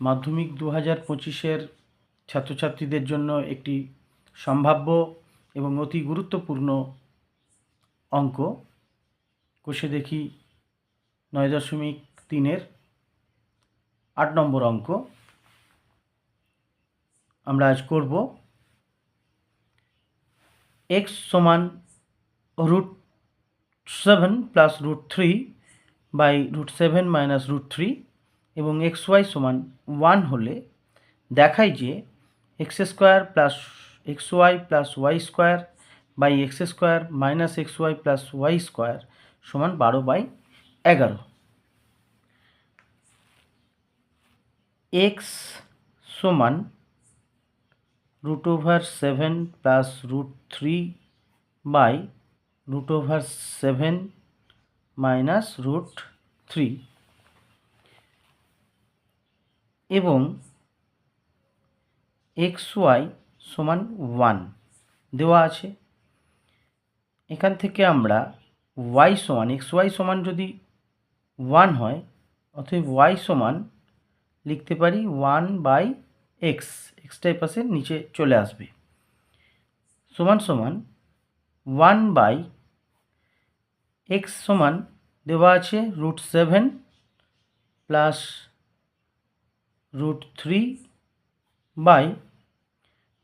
মাধ্যমিক দু হাজার পঁচিশের ছাত্রছাত্রীদের জন্য একটি সম্ভাব্য এবং অতি গুরুত্বপূর্ণ অঙ্ক। কষে দেখি নয় দশমিক তিনের আট নম্বর অঙ্ক। আমরা আজ করব এক্স সমান root seven plus root three by root seven minus root three এবং এক্স ওয়াই সমান ওয়ান হলে দেখায় যে X square plus X Y plus Y square by X square minus X Y plus Y square সমান বারো by এগারো। X সমান root over seven plus root three by root over seven minus root three এবং X Y সমান one দেওয়া আছে। এখান থেকে আমরা ওয়াই সমান এক্স ওয়াই সমান যদি ওয়ান হয়, অতএব ওয়াই সমান লিখতে পারি ওয়ান বাই এক্স এক্সটাই পাশে নিচে চলে আসবে। সমান সমান ওয়ান বাই এক্স সমান দেওয়া আছে root seven plus root three by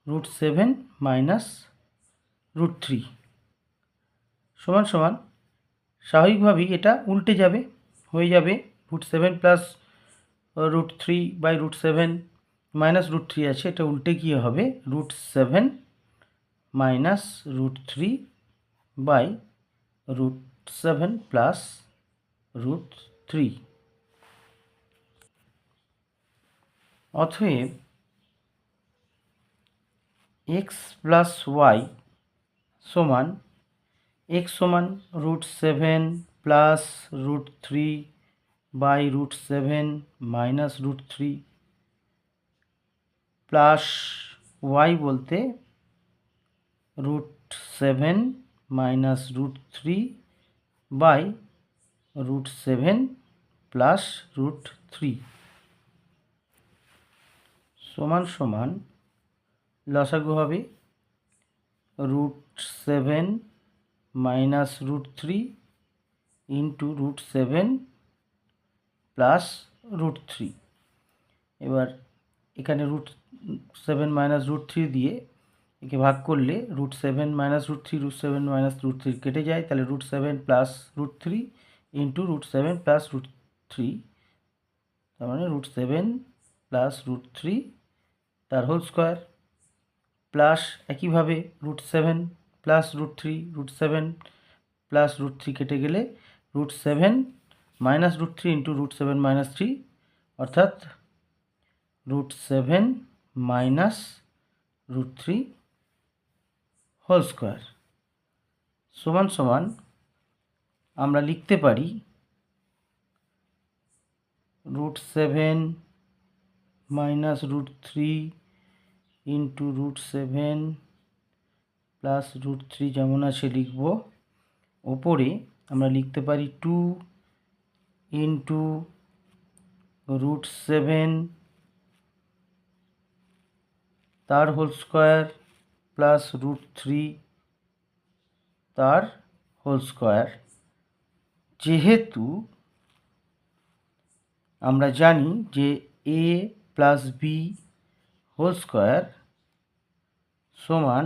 root seven minus root three সমান সমান, স্বাভাবিকভাবেই এটা উল্টে যাবে, হয়ে যাবে root seven plus root three by root seven minus root three আছে, এটা উল্টে গিয়ে হবে root seven minus root three by root seven plus root three অতএব এক্স প্লাস ওয়াই সমান এক্স সমান root seven plus root three by root seven minus root three plus Y বলতে root seven minus root three by root seven plus root three সমান সমান লসাগু হবে root seven minus root three into root seven plus root three এবার এখানে root seven minus root three দিয়ে একে ভাগ করলে root seven minus root three root seven minus root three কেটে যায়, তাহলে root seven plus root three into root seven plus root three তার মানে root seven plus root three তার হোল স্কোয়ার প্লাস একইভাবে root seven plus root three root seven plus root three কেটে গেলে root seven minus root three into root seven minus three অর্থাৎ root seven minus root three whole square সমান সমান আমরা লিখতে পারি root seven minus root three into root seven plus root three যেমন আছে লিখব। ওপরে আমরা লিখতে পারি টু ইন্টু রুট সেভেন তার whole square plus root three তার হোল স্কোয়ার যেহেতু আমরা জানি যে A plus B whole square সমান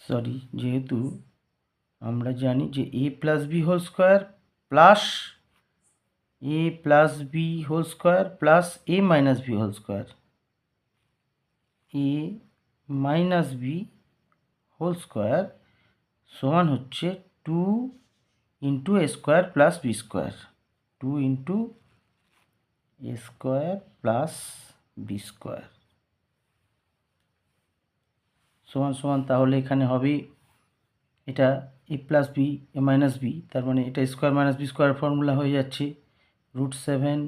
সরি যেহেতু আমরা জানি যে A plus B whole square plus A plus B whole square plus A minus B whole square A minus B whole square সমান হচ্ছে two into A square plus B square two into A square plus B square সমান সমান তাহলে এখানে হবে এটা A plus B A minus B তার মানে এটা square minus B square formula হয়ে যাচ্ছে। রুট সেভেন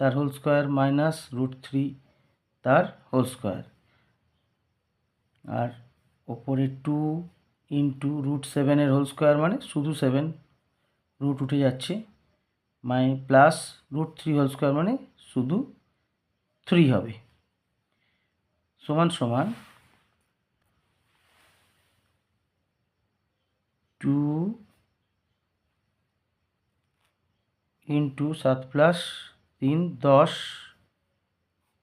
তার whole square minus root three তার হোল স্কোয়ার আর ওপরে টু ইন্টু রুট সেভেনের হোল স্কোয়ার মানে শুধু সেভেন রুট উঠে যাচ্ছে। My plus root three whole square মানে শুধু থ্রি হবে। সমান সমান টু ইন্টু সাত প্লাস তিন, দশ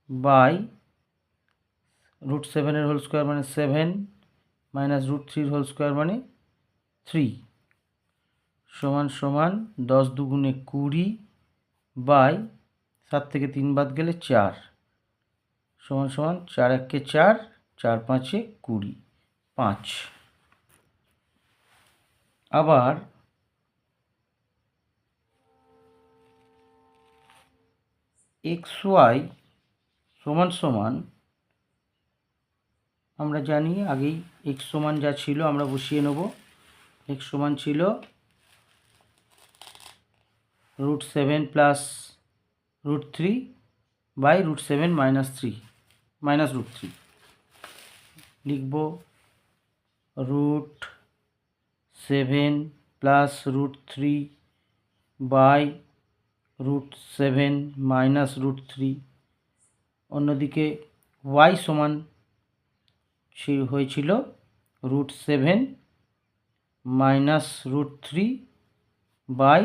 বাই রুট সেভেনের হোল স্কোয়ার মানে সেভেন মাইনাস রুট থ্রির হোল স্কোয়ার মানে থ্রি সমান সমান দশ দুগুণে কুড়ি বাই সাত থেকে তিন বাদ গেলে চার। সমান সমান চার একে চার চার পাঁচে কুড়ি, পাঁচ। আবার এক্স ওয়াই সমান সমান, আমরা জানি আগেই এক্স সমান যা ছিল আমরা বসিয়ে নেব। এক্স সমান ছিল root seven plus root three by root seven minus three minus root three লিখব root seven plus root three by root seven minus root three অন্যদিকে ওয়াই সমান হয়েছিল root seven minus root three by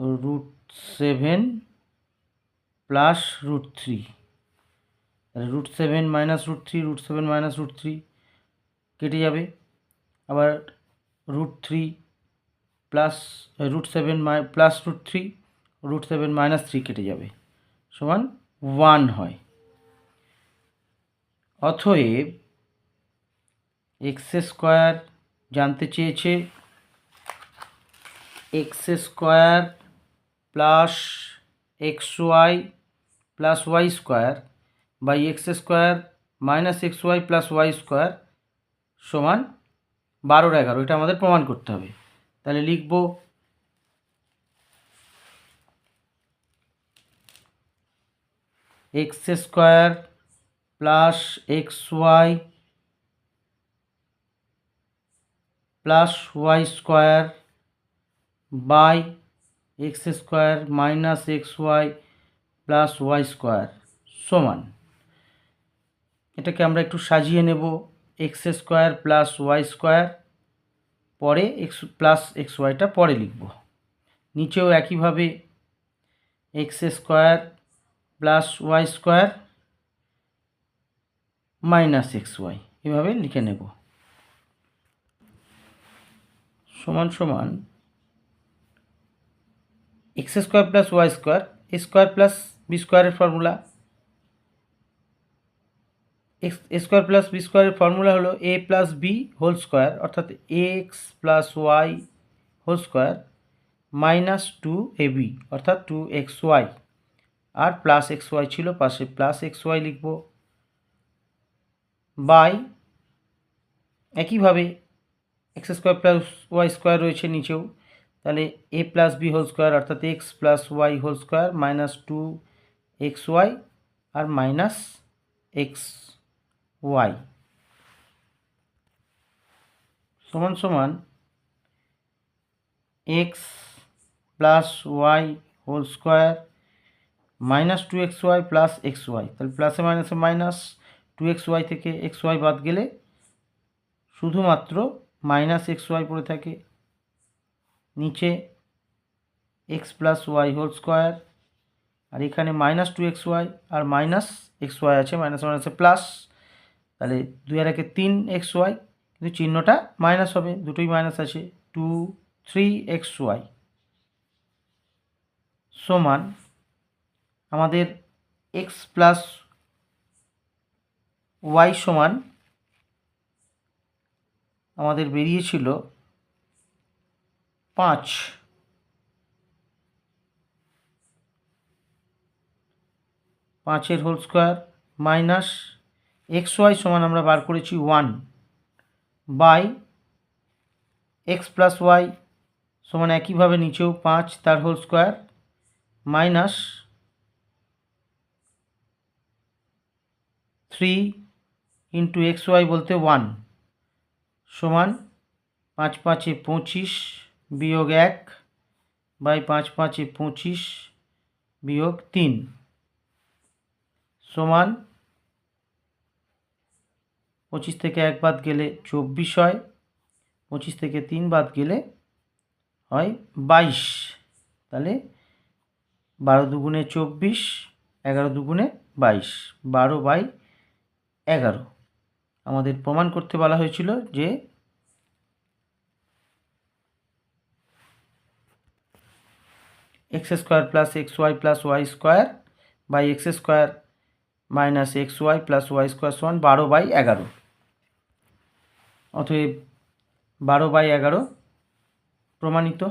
root seven plus root three root seven minus root three root seven minus root three কেটে যাবে। আবার root three plus root seven plus root three root seven minus three কেটে যাবে। সমান one হয়। অতএব x square জানতে চেয়েছে X square plus X Y plus Y square by X square minus X Y plus Y square সমান বারোর এগারো। এটা আমাদের প্রমাণ করতে হবে। তাহলে লিখব X square plus X Y plus Y square by X square minus X Y plus Y square সমান। এটাকে আমরা একটু সাজিয়ে নেব। X square plus Y square পরে এক্স প্লাস এক্স ওয়াইটা পরে লিখব। নিচেও একইভাবে X square plus Y square minus X Y এভাবে লিখে নেব। সমান সমান X square plus Y square square plus B স্কোয়ারের formula. X square plus B স্কোয়ারের ফর্মুলা হলো A plus B whole square, অর্থাৎ X plus Y whole square minus two A B, অর্থাৎ টু এক্স ওয়াই। আর plus X Y ছিল পাশে, plus X Y লিখব। By, একইভাবে X square plus Y square রয়েছে নিচেও। তাহলে A plus B whole square অর্থাৎ X plus Y whole square minus two X Y আর মাইনাস এক্স ওয়াই সমান সমান X plus Y whole square minus two X Y plus X Y তাহলে প্লাসে মাইনাসে minus two X Y থেকে X Y বাদ গেলে শুধুমাত্র মাইনাস এক্স ওয়াই পড়ে থাকে। নিচে X plus Y whole square আর এখানে মাইনাস টু এক্স ওয়াই আর মাইনাস এক্স ওয়াই আছে মাইনাস মাইনাসে প্লাস তাহলে দুই আর একে তিন এক্স ওয়াই কিন্তু চিহ্নটা মাইনাস হবে, দুটোই মাইনাস আছে টু থ্রি এক্স ওয়াই সমান আমাদের এক্স প্লাস ওয়াই সমান আমাদের বেরিয়েছিল পাঁচ। পাঁচের whole square minus X Y সমান আমরা বার করেছি one by X plus Y সমান একইভাবে নিচেও পাঁচ, তার whole square minus three into X Y বলতে ওয়ান সমান পাঁচ পাঁচে পঁচিশ বিয়োগ এক বাই পাঁচ পাঁচে পঁচিশ বিয়োগ তিন সমান পঁচিশ থেকে এক বাদ গেলে চব্বিশ হয়, পঁচিশ থেকে তিন বাদ গেলে হয় বাইশ। তাহলে বারো দুগুণে চব্বিশ, এগারো দুগুণে বাইশ, বারো বাই এগারো। আমাদের প্রমাণ করতে বলা হয়েছিল যে X square plus X Y plus Y square by X square minus X Y plus Y square সমান বারো বাই এগারো। অতএব বারো বাই এগারো প্রমাণিত।